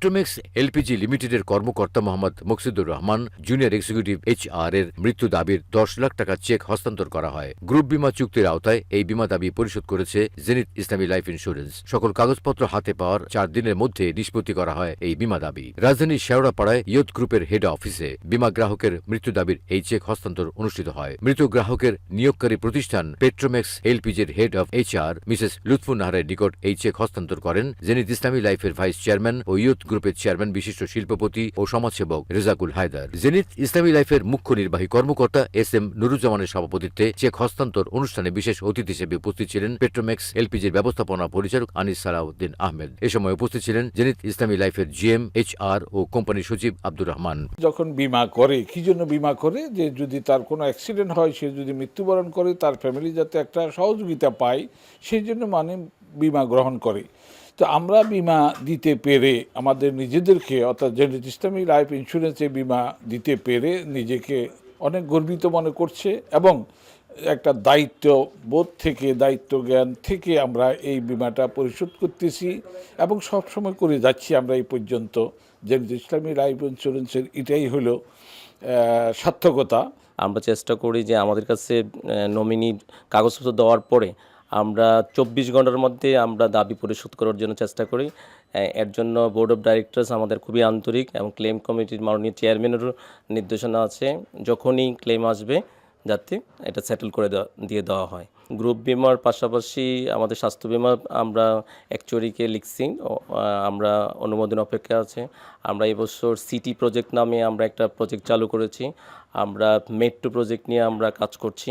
পেট্রোমেক্স LPG লিমিটেডের কর্মকর্তা Mohammad Muksidur Rahman, junior executive H R এর মৃত্যু দাবির দশ লাখ টাকা চেক হস্তান্তর করা হয়। গ্রুপ বীমা চুক্তির আওতায় এই বীমা দাবি পরিশোধ করেছে জেনিত ইসলামী লাইফ ইন্স্যুরেন্স। সকল কাগজপত্র হাতে পাওয়ার চার দিনের মধ্যে নিষ্পত্তি করা হয় এই বীমা দাবি। রাজধানীর শেওড়াপাড়ায় ইয়ত গ্রুপের হেড অফিসে বিমা গ্রাহকের মৃত্যু দাবির এই চেক হস্তান্তর অনুষ্ঠিত হয়। মৃত গ্রাহকের নিয়োগকারী প্রতিষ্ঠান Petromax এলপিজির head of H R Mrs Lutfun নাহারের নিকট এই চেক হস্তান্তর করেন জেনিত ইসলামী লাইফের ভাইস চেয়ারম্যান ও ইয়ুথ গ্রুপের চেয়ারম্যান, বিশিষ্ট শিল্পপতি ও সমাজসেবক রেজাকুল হায়দার। জেনিত ইসলামী লাইফের মুখ্য নির্বাহী কর্মকর্তা এস এম নুরুজ্জামানের সভাপতিত্বে চেক হস্তান্তর অনুষ্ঠানে বিশেষ অতিথি হিসেবে উপস্থিত ছিলেন পেট্রোমেক্স এলপিজির ব্যবস্থাপনা পরিচালক আনিস সালাউদ্দিন আহমেদ। এ সময় উপস্থিত ছিলেন জেনিত ইসলামী লাইফের জিএম, এইচ আর ও কোম্পানি সচিব আব্দুর রহমান। যখন বিমা করে, কি জন্য বিমা করে? যে যদি তার কোনো অ্যাক্সিডেন্ট হয়, সে যদি মৃত্যুবরণ করে, তার ফ্যামিলি যাতে একটা সহযোগিতা পায়, সেই জন্য মানে বিমা গ্রহণ করে। তো আমরা বিমা দিতে পেরে আমাদের নিজেদেরকে, অর্থাৎ জেনেট ইসলামী লাইফ ইন্স্যুরেন্সে বিমা দিতে পেরে নিজেকে অনেক গর্বিত মনে করছে এবং একটা দায়িত্ব বোধ থেকে দায়িত্ব জ্ঞান থেকে আমরা এই বিমাটা পরিশোধ করতেছি এবং সব সময় করে যাচ্ছি আমরা এই পর্যন্ত। জেনেট ইসলামী লাইফ ইন্স্যুরেন্সের এটাই হলো সার্থকতা। আমরা চেষ্টা করি যে আমাদের কাছে নমিনি কাগজপত্র দেওয়ার পরে আমরা চব্বিশ ঘণ্টার মধ্যে আমরা দাবি পরিশোধ করার জন্য চেষ্টা করি। এর জন্য বোর্ড অফ ডাইরেক্টরস আমাদের খুবই আন্তরিক এবং ক্লেম কমিটির মাননীয় চেয়ারম্যানেরও নির্দেশনা আছে যখনই ক্লেম আসবে যাতে এটা সেটেল করে দিয়ে দেওয়া হয়। গ্রুপ বিমার পাশাপাশি আমাদের স্বাস্থ্য বিমা আমরা অ্যাকচুয়ারিকে লিখছি আমরা অনুমোদন অপেক্ষা আছে। আমরা এবছর সিটি প্রজেক্ট নামে আমরা একটা প্রজেক্ট চালু করেছি। আমরা মেট্রো প্রজেক্ট নিয়ে আমরা কাজ করছি।